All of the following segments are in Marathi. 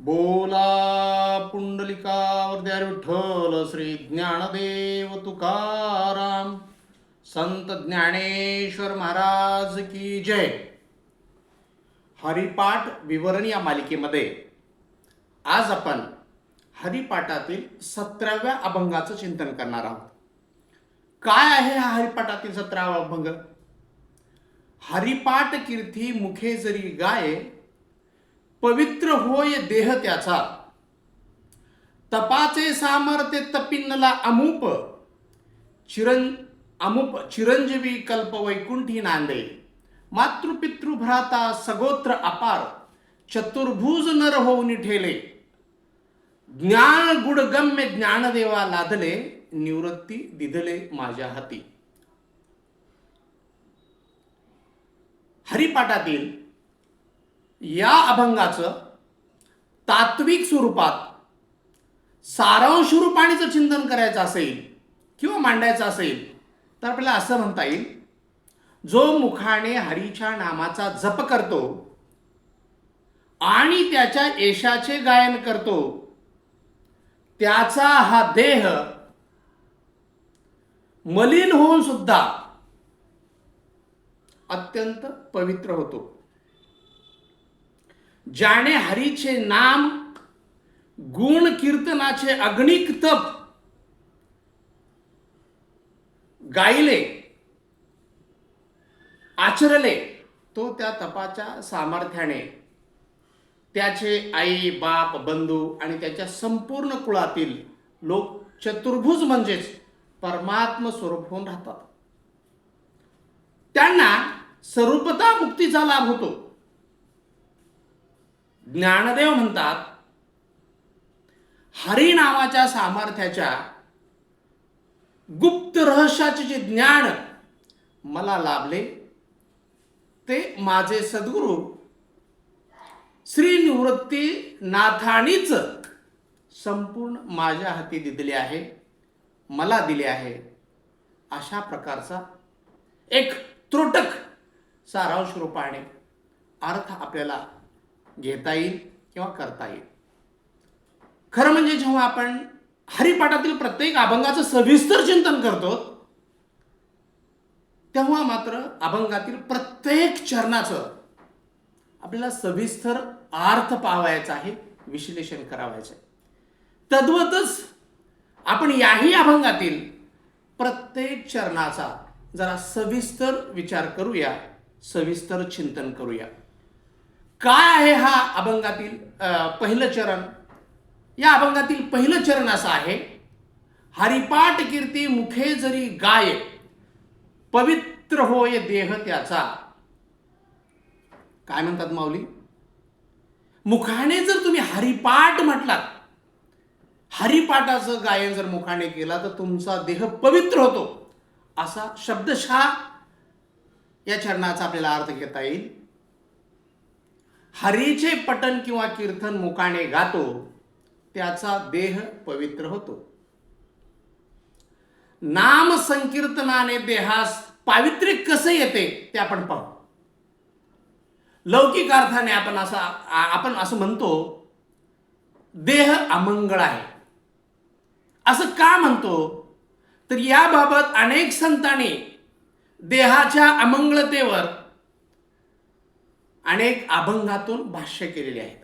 बोला पुंडलिकावर द्या विठ्ठल श्री ज्ञानदेव तुकाराम. संत ज्ञानेश्वर महाराज की जय. हरिपाठ विवरण या मालिकेमध्ये आज आपण हरिपाठातील सतराव्या अभंगाचं चिंतन करणार आहोत. काय आहे हा हरिपाठातील सतरावा अभंग? हरिपाठ कीर्ती मुखे जरी गाये पवित्र होय देह त्याचा. तपाचे सामर्थ्य तपिन्नला अमुप. चिरं अमुप चिरंजीवी कल्प वैकुंठी नांदे मातृपितृ भ्राता सगोत्र अपार. चतुर्भुज नर होऊन ठेले. ज्ञान गुडगम्य ज्ञानदेवा लादले निवृत्ती दिधले माझ्या हाती. हरिपाठातील या अभंगाचं तात्विक स्वरूपात सारांश रूपाणीचं चिंतन करायचं असेल किंवा मांडायचं असेल तर आपल्याला असं म्हणता येईल जो मुखाने हरीच्या नामाचा जप करतो आणि त्याच्या यशाचे गायन करतो त्याचा हा देह मलिन होऊन सुद्धा अत्यंत पवित्र होतो. ज्याने हरीचे नाम गुण कीर्तनाचे अग्निक तप गायले आचरले तो त्या तपाच्या सामर्थ्याने. त्याचे आई बाप बंधू आणि त्याच्या संपूर्ण कुळातील लोक चतुर्भुज म्हणजेच परमात्म स्वरूप होऊन राहतात. त्यांना स्वरूपता मुक्तीचा लाभ होतो. ज्ञानदेव म्हणतात हरी नावाच्या सामर्थ्याच्या गुप्त रहस्याचे जे ज्ञान मला लाभले ते माझे सद्गुरू श्री निवृत्ती नाथानीच संपूर्ण माझ्या हाती दिले आहे मला दिले आहे अशा प्रकारचा एक त्रोटक सारांश रूपाने अर्थ आपल्याला घेता येईल किंवा करता येईल. खरं म्हणजे जेव्हा आपण हरिपाठातील प्रत्येक अभंगाचं सविस्तर चिंतन करतो तेव्हा मात्र अभंगातील प्रत्येक चरणाचं आपल्याला सविस्तर अर्थ पावायचा आहे विश्लेषण करावायचं आहे. तद्वतच आपण याही अभंगातील प्रत्येक चरणाचा जरा सविस्तर विचार करूया सविस्तर चिंतन करूया. काय आहे हा अभंगातील पहिलं चरण? या अभंगातील पहिलं चरण असं आहे हरिपाठ कीर्ती मुखे जरी गाय पवित्र होय देह त्याचा. काय म्हणतात माऊली? मुखाने जर तुम्ही हरिपाठ म्हटलात हरिपाठाचं गायन जर मुखाने केला तर तुमचा देह पवित्र होतो असा शब्दशः या चरणाचा आपल्याला अर्थ घेता येईल. हरीचे पटन किंवा कीर्तन मुखाने गातो त्याचा देह पवित्र होतो. नाम संकीर्तनाने देहास पावित्र्य कसं येते ते आपण पाहू. लौकिक अर्थाने आपण असा आपण असं म्हणतो देह अमंगळ आहे. असं का म्हणतो? तर याबाबत अनेक संतांनी देहाच्या अमंगळतेवर अनेक अभंगातून भाष्य केलेले आहेत.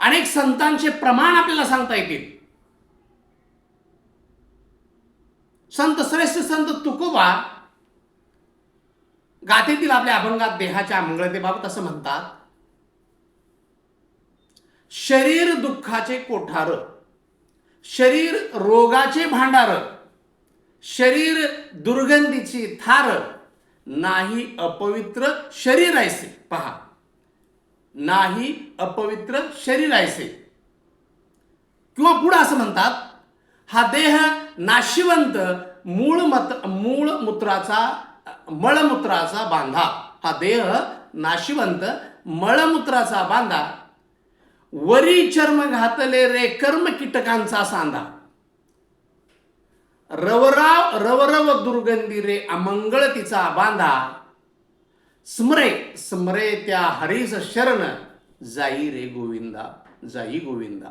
अनेक संतांचे प्रमाण आपल्याला सांगता येतील. संत श्रेष्ठ संत तुकोबा गातेतील आपल्या अभंगात देहाच्या मंगळतेबाबत असं म्हणतात शरीर दुःखाचे कोठार शरीर रोगाचे भांडार शरीर दुर्गंधीची थार नाही अपवित्र शरीर ऐसे. पहा. नाही अपवित्र शरीर ऐसे. किंवा पुढं असं म्हणतात हा देह नाशिवंत मूळ मत मूळ मूत्राचा मळमूत्राचा बांधा. हा देह नाशिवंत मळमूत्राचा बांधा. वरी चर्म घातले रे कर्म कीटकांचा सांधा. रवराव रवरव दुर्गंधी रे अमंगळ तिचा बांधा. स्मरे स्मरे त्या हरीस शरण. जाई रे गोविंदा जाई गोविंदा.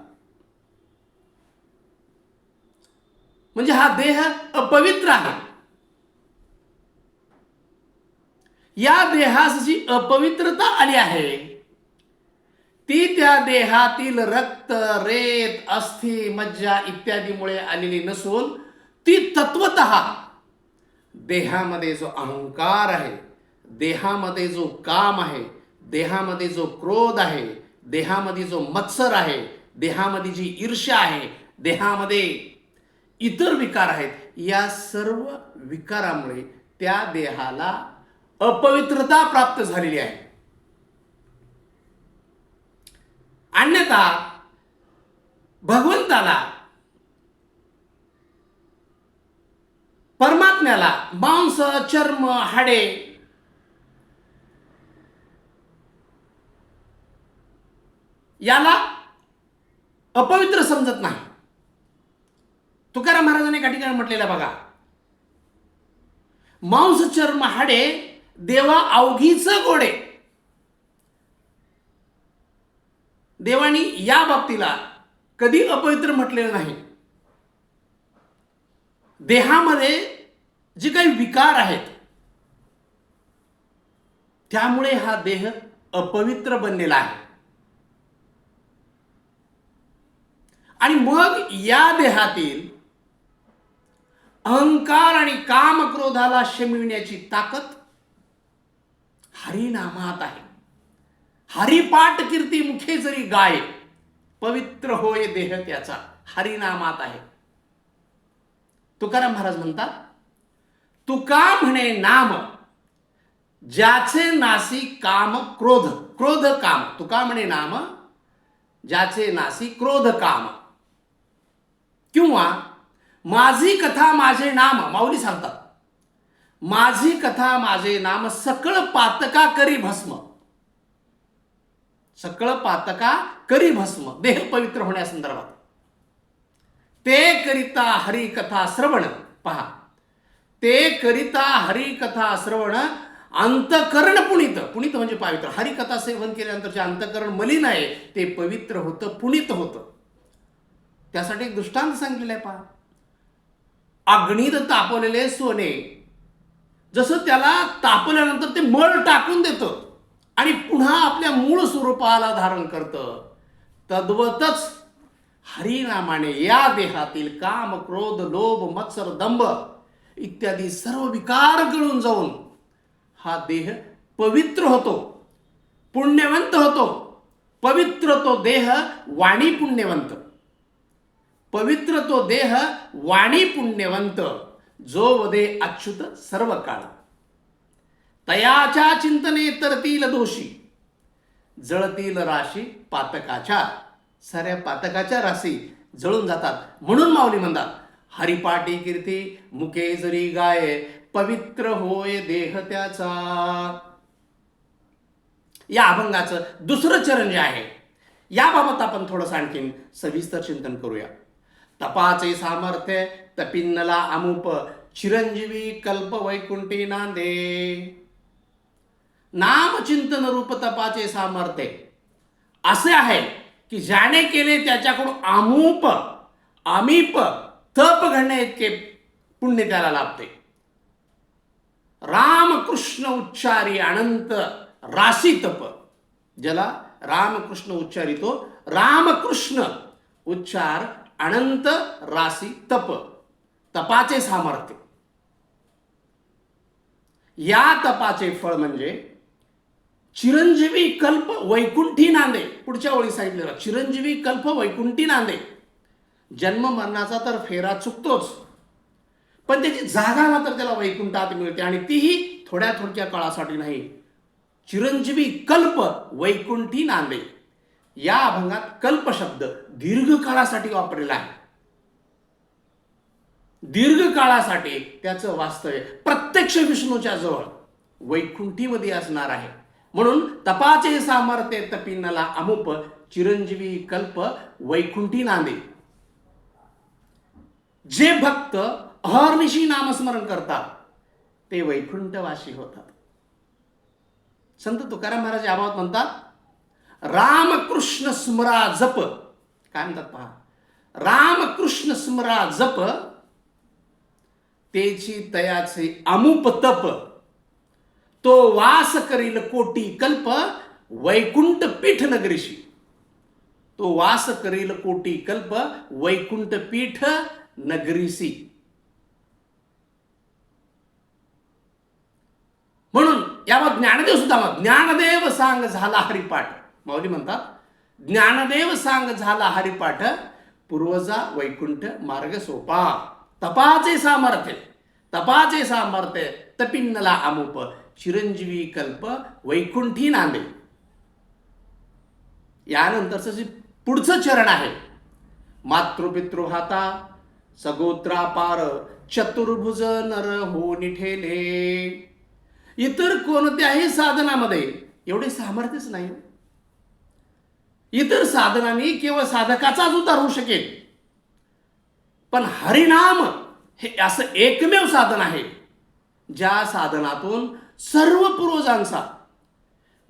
म्हणजे हा देह अपवित्र आहे. या देहास जी अपवित्रता आली आहे. ती त्या देहातील रक्त रेत अस्थि मज्जा इत्यादीमुळे आलेली नसून ती तत्वत देहामध्ये जो अहंकार आहे देहामध्ये जो काम आहे देहामध्ये जो क्रोध आहे देहामध्ये जो मत्सर आहे देहामध्ये जी ईर्ष्या आहे देहामध्ये इतर विकार आहेत या सर्व विकारामुळे त्या देहाला अपवित्रता प्राप्त झालेली आहे. अन्यथा भगवंताला परमात्म्याला मांस चर्म हाडे. याला अपवित्र समजत नाही. तुकाराम महाराजांनी एका ठिकाणी म्हटलेलं बघा मांस चर्म हाडे देवा अवघीच गोडे. देवानी या बाबतीला कधी अपवित्र म्हटलेलं नाही. देहामध्ये जे काही विकार आहेत त्यामुळे हा देह अपवित्र बनलेला आहे. आणि मग या देहातील अहंकार आणि काम क्रोधाला शमिवण्याची ताकद हरिनामात आहे. हरिपाठ कीर्ती मुखे जरी गाय पवित्र होय देह त्याचा हरिनामात आहे. तुकाराम महाराज म्हणतात तुका म्हणे नाम ज्याचे नासी काम क्रोध क्रोध काम. तुका म्हणे नाम ज्याचे नासी क्रोध काम. किंवा माझी कथा माझे नाम माऊली सांगतात माझी कथा माझे नाम सकळ पातका करी भस्म. सकळ पातका करी भस्म. देह पवित्र होण्यासंदर्भात. ते करिता हरिकथा श्रवण पहा. ते करिता हरिकथा श्रवण अंतकरण पुणित पुणित म्हणजे पवित्र. हरिकथा सेवन केल्यानंतर जे अंतकरण मलिन आहे. ते पवित्र होतं पुणित होतं. त्यासाठी एक दृष्टांत सांगितलेलं आहे पहा. अग्नीत तापवलेले सोने. जसं त्याला तापल्यानंतर ते मळ टाकून देतं आणि पुन्हा आपल्या मूळ स्वरूपाला धारण करतं. तद्वतच हरिनामाने या देहातील काम क्रोध लोभ मत्सर दंभ इत्यादी सर्व विकार गळून जाऊन हा देह पवित्र होतो पुण्यवंत होतो. पवित्र तो देह वाणी पुण्यवंत. पवित्र तो देह वाणी पुण्यवंत. जो वदे अच्युत सर्व काळ तयाच्या चिंतने तरतील दोषी. जळतील राशी पातकाच्या. साऱ्या पातकाच्या राशी जळून जातात. म्हणून माऊली म्हणतात हरिपाटी कीर्ती मुके जरी गाय पवित्र होय देह त्याचा. या अभंगाचं दुसरं चरण जे आहे याबाबत आपण थोडंसं आणखीन सविस्तर चिंतन करूया. तपाचे सामर्थ्य तपिन्नला अमुप चिरंजीवी कल्प वैकुंठी नांदे. नामचिंतन रूप तपाचे सामर्थ्य असे आहे की ज्याने केले त्याच्याकडून अमूप आमीप तप घडणे इतके पुण्य त्याला लाभते. रामकृष्ण उच्चारी अनंत राशी तप. ज्याला रामकृष्ण उच्चारितो रामकृष्ण उच्चार अनंत राशी तप. तपाचे सामर्थ्य. या तपाचे फळ म्हणजे चिरंजीवी कल्प वैकुंठी नांदे. पुढच्या ओळी सांगितलेलं चिरंजीवी कल्प वैकुंठी नांदे. जन्म मरणाचा तर फेरा चुकतोच. पण त्याची जागा मात्र त्याला वैकुंठात मिळते आणि तीही थोड्या थोडक्या काळासाठी नाही. चिरंजीवी कल्प वैकुंठी नांदे. या अभंगात कल्प शब्द दीर्घ काळासाठी वापरलेला आहे. दीर्घ काळासाठी त्याचं वास्तव्य प्रत्यक्ष विष्णूच्या जवळ वैकुंठीमध्ये असणार आहे. म्हणून तपाचे सामर्थ्य तपिनला अमुप चिरंजीवी कल्प वैकुंठी नांदे जे भक्त अहर्निशी नामस्मरण करतात ते वैकुंठवासी होतात. संत तुकाराम महाराज याबाबत म्हणतात रामकृष्ण स्मरा जप. काय म्हणतात पहा? रामकृष्ण स्मरा जप तेची तयाचे अमुप तप. तो वास करील कोटी कल्प वैकुंठ पीठ नगरीशी तो वास करील कोटी कल्प वैकुंठ पीठ नगरीसी म्हणून यावर ज्ञानदेव सुद्धा म्हणतात, ज्ञानदेव सांग झाला हरिपाठ. माऊली म्हणतात ज्ञानदेव सांग झाला हरिपाठ पूर्वजा वैकुंठ मार्ग सोपा. तपाचे सामर्थ्य तपाचे सामर्थ्य तपिन्नला अमुप. चिरंजीवी कल्प वैकुंठी नांदे. यानंतरचं जे पुढचं चरण आहे. मातृपितृहाता सगोत्रापार चतुर्भुज नर हो निठेले इतर कोणत्याही साधनामध्ये एवढे सामर्थ्यच नाही. इतर साधनांनी केवळ साधकाचाच उद्धार होऊ शकेल. पण हरिनाम हे असं एकमेव साधन आहे. ज्या साधनातून सर्व पूर्वजांचा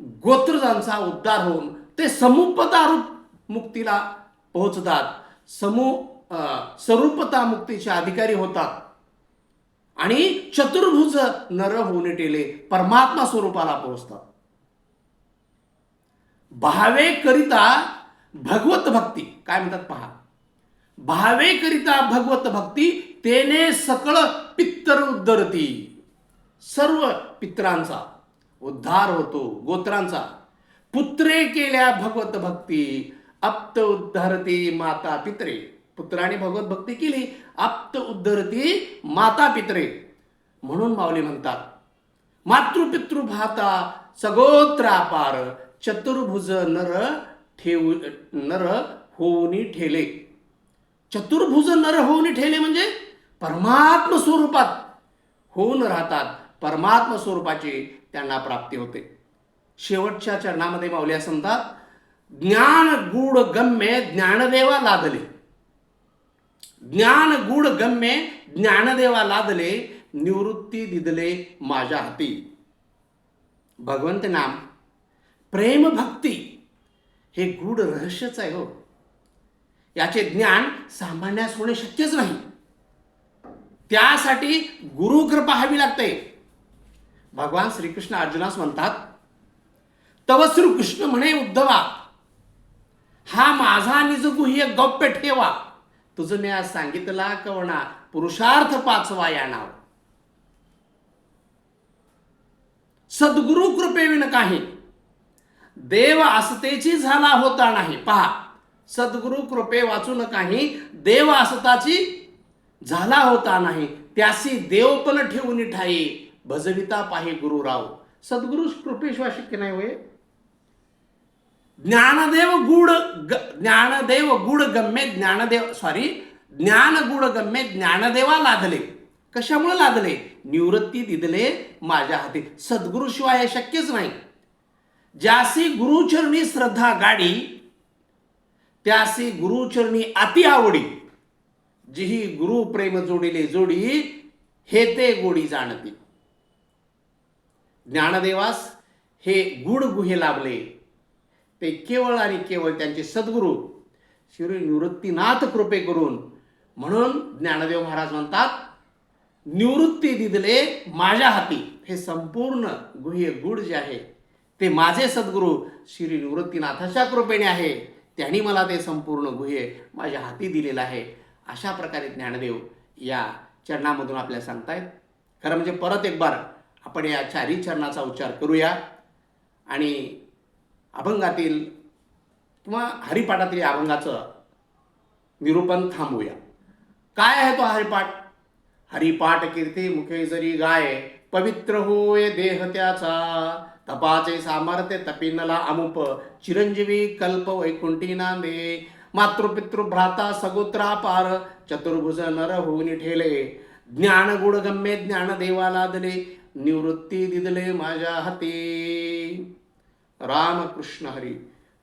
गोत्रजांचा उद्धार होऊन ते समुपता रूप मुक्तीला पोहोचतात. समू अं, स्वरूपता मुक्तीचे अधिकारी होतात. आणि चतुर्भुज नर होऊन टेले परमात्मा स्वरूपाला पोहोचतात. भावे करिता भगवत भक्ती काय म्हणतात पहा? भावे करिता भगवत भक्ती तेने सकळ पित्तर उद्धरती सर्व पित्रांचा उद्धार होतो गोत्रांचा. पुत्रे केल्या भगवत भक्ती आप्त उद्धरती माता पित्रे. पुत्राने भगवत भक्ती केली आप्त उद्धरती माता पित्रे. म्हणून माऊली म्हणतात मातृपितृ भाता सगोत्रापार चतुर्भुज नर ठेवू नर होऊनी ठेले. चतुर्भुज नर होऊन ठेले म्हणजे परमात्म स्वरूपात होऊन राहतात. परमात्म स्वरूपाची त्यांना प्राप्ती होते. शेवटच्या चरणामध्ये माऊल्या म्हणतात ज्ञान गूढ गम्य ज्ञानदेवा लादले. ज्ञान गूढ गम्य ज्ञानदेवा लादले निवृत्ती दिदले माझ्या हाती. भगवंत नाम प्रेम भक्ती हे गूढ रहस्यच आहे हो. याचे ज्ञान सामान्यास होणे शक्यच नाही. त्यासाठी गुरुकृपा हवी लागते. भगवान श्रीकृष्ण अर्जुनास म्हणतात तव श्रीकृष्ण म्हणे उद्धवा हा माझा निजगुह्य गप्य ठेवा. तुझं मी आज सांगितला कवणा पुरुषार्थ पाचवा या नाव. सद्गुरु कृपेविण काही देव असतेची झाला होता नाही. पहा सद्गुरु कृपे वाचून काही देव असताची झाला होता नाही. त्यासी देव पण ठेवून ठाई. भजविता पाहे गुरुराव. सद्गुरु कृपेशिवाय शक्य नाही होय. ज्ञानदेव गुढ ज्ञानदेव गुढ गम्य ज्ञानदेव सॉरी ज्ञान गुढ गम्य ज्ञानदेवा लादले. कशामुळे लादले? निवृत्ती दिदले माझ्या हाती. सद्गुरूशिवाय हे शक्यच नाही. ज्यासी गुरुचरणी श्रद्धा गाडी त्यासी गुरुचरणी अति आवडी. जिही गुरु प्रेम जोडिले जोडी हे ते गोडी जाणतील ज्ञानदेवास हे गुढ गुहे लाभले. ते केवळ आणि केवळ त्यांचे सद्गुरू श्री निवृत्तीनाथ कृपे करून म्हणून ज्ञानदेव महाराज म्हणतात निवृत्ती दिदले माझ्या हाती. हे संपूर्ण गुह्य गुढ जे आहे ते माझे सद्गुरू श्री निवृत्तीनाथाच्या कृपेने आहे. त्यांनी मला ते संपूर्ण गुहे माझ्या हाती दिलेलं आहे. अशा प्रकारे ज्ञानदेव या चरणामधून आपल्याला सांगतायत. खरं म्हणजे परत एक बार आपण या चारी चरणाचा उच्चार करूया. आणि अभंगातील किंवा हरिपाठातील अभंगाचं निरूपण थांबूया. काय आहे तो हरिपाठ? हरिपाठ कीर्ती मुखे जरी गाय पवित्र होय देह त्याचा. तपाचे सामर्थ्य तपिनला अमुप चिरंजीवी कल्प वैकुंठी नांदे. मातृपितृ भ्राता सगोत्रा पार चतुर्भुज नर होऊन ठेले. ज्ञान गुणगम्य ज्ञान देवाला निवृत्ती दिदले माझ्या हाती. रामकृष्ण हरी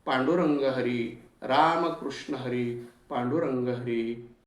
पांडुरंग हरी रामकृष्ण हरी पांडुरंग हरी.